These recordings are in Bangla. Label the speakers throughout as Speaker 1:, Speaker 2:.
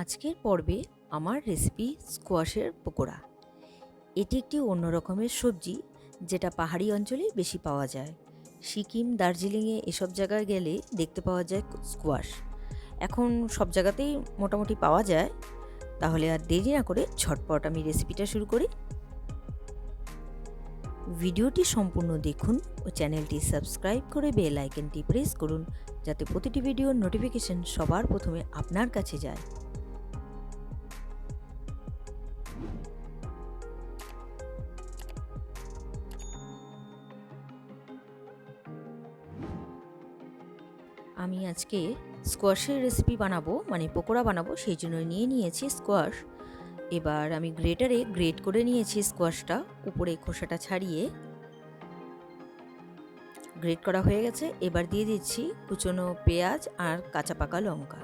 Speaker 1: আজকের পর্বে আমার রেসিপি স্কোয়াশের পকোড়া। এটি একটি অন্য রকমের সবজি, যেটা পাহাড়ি অঞ্চলে বেশি পাওয়া যায়। সিকিম, দার্জিলিংয়ে এসব জায়গায় গেলে দেখতে পাওয়া যায় স্কোয়াশ এখন সব জায়গাতেই মোটামুটি পাওয়া যায়। তাহলে আর দেরি না করে ঝটপট আমি রেসিপিটা শুরু করি। ভিডিওটি সম্পূর্ণ দেখুন ও চ্যানেলটি সাবস্ক্রাইব করে বেল আইকনটি প্রেস করুন, যাতে প্রতিটি ভিডিওর নোটিফিকেশন সবার প্রথমে আপনার কাছে যায়। আমি আজকে স্কোয়াশের রেসিপি বানাবো মানে পকোড়া বানাবো, সেই জন্য নিয়ে নিয়েছি স্কোয়াশ এবার আমি গ্রেটারে গ্রেট করে নিয়েছি স্কোয়াশটা উপরে খোসাটা ছাড়িয়ে। গ্রেট করা হয়ে গেছে, এবার দিয়ে দিচ্ছি কুচনো পেঁয়াজ আর কাঁচা পাকা লঙ্কা।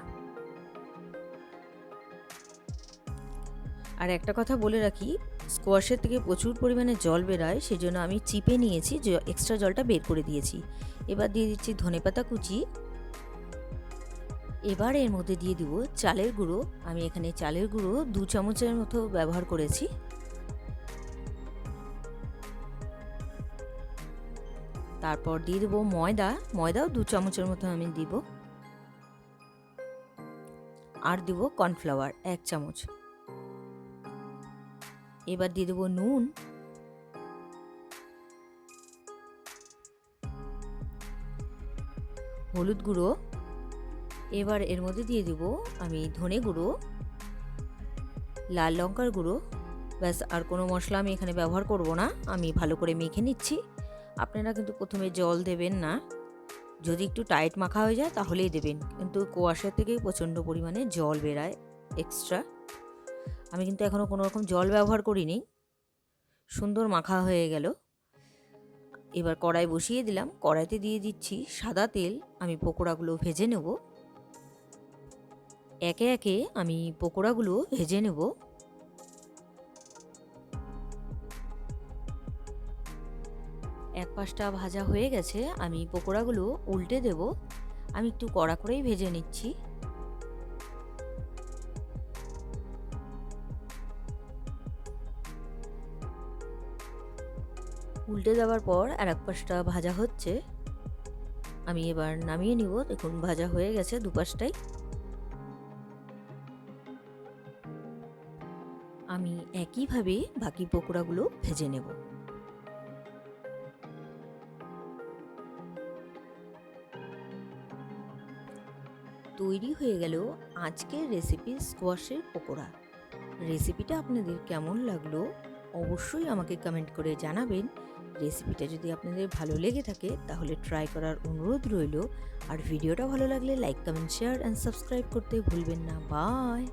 Speaker 1: আর একটা কথা বলে রাখি স্কোয়াশের থেকে প্রচুর পরিমাণে জল বেরায় সেই জন্য আমি চিপে নিয়েছি এক্সট্রা জলটা বের করে দিয়েছি। এবার দিয়ে দিচ্ছি ধনেপাতা কুচি এবার এর মধ্যে দিয়ে দিব চালের গুঁড়ো। আমি এখানে চালের গুঁড়ো দু চামচের মতো ব্যবহার করেছি। তারপর দিয়ে দেবো ময়দা। ময়দাও দু চামচের মতো আমি দিব। আর দিব কর্নফ্লাওয়ার, এক চামচ। এবার দিয়ে দেবো নুন। হলুদ গুঁড়ো। এবার এর মধ্যে দিয়ে দিব আমি ধনে গুঁড়ো, লাল লঙ্কার গুঁড়ো। ব্যাস, আর কোনো মশলা আমি এখানে ব্যবহার করব না, আমি ভালো করে মেখে নিচ্ছি। আপনারা কিন্তু প্রথমে জল দেবেন না। যদি একটু টাইট মাখা হয়ে যায় তাহলেই দেবেন, কিন্তু কুয়াশা থেকে প্রচণ্ড পরিমাণে জল বেরায় এক্সট্রা আমি কিন্তু এখনও কোনো রকম জল ব্যবহার করিনি। সুন্দর মাখা হয়ে গেল। এবার কড়াই বসিয়ে দিলাম। কড়াইতে দিয়ে দিচ্ছি সাদা তেল। আমি পকোড়াগুলো ভেজে নেব। একে একে আমি পকোড়াগুলো ভেজে নেব। এক পাশটা ভাজা হয়ে গেছে, আমি পকোড়াগুলো উল্টে দেব। আমি একটু কড়া করেই ভেজে নিচ্ছি। উল্টে দেওয়ার পর আর এক পাশটা ভাজা হচ্ছে। আমি এবার নামিয়ে নিব। দেখুন, ভাজা হয়ে গেছে দুপাশটাই। আমি একইভাবে বাকি পকোড়াগুলো ভেজে নেব। তৈরি হয়ে গেল আজকের রেসিপি স্কোয়াশের পকোড়া। রেসিপিটা আপনাদের কেমন লাগল অবশ্যই আমাকে কমেন্ট করে জানাবেন। রেসিপিটা যদি আপনাদের ভালো লেগে থাকে তাহলে ট্রাই করার অনুরোধ রইল। আর ভিডিওটা ভালো লাগলে like, comment, share and subscribe করতে ভুলবেন না। বাই!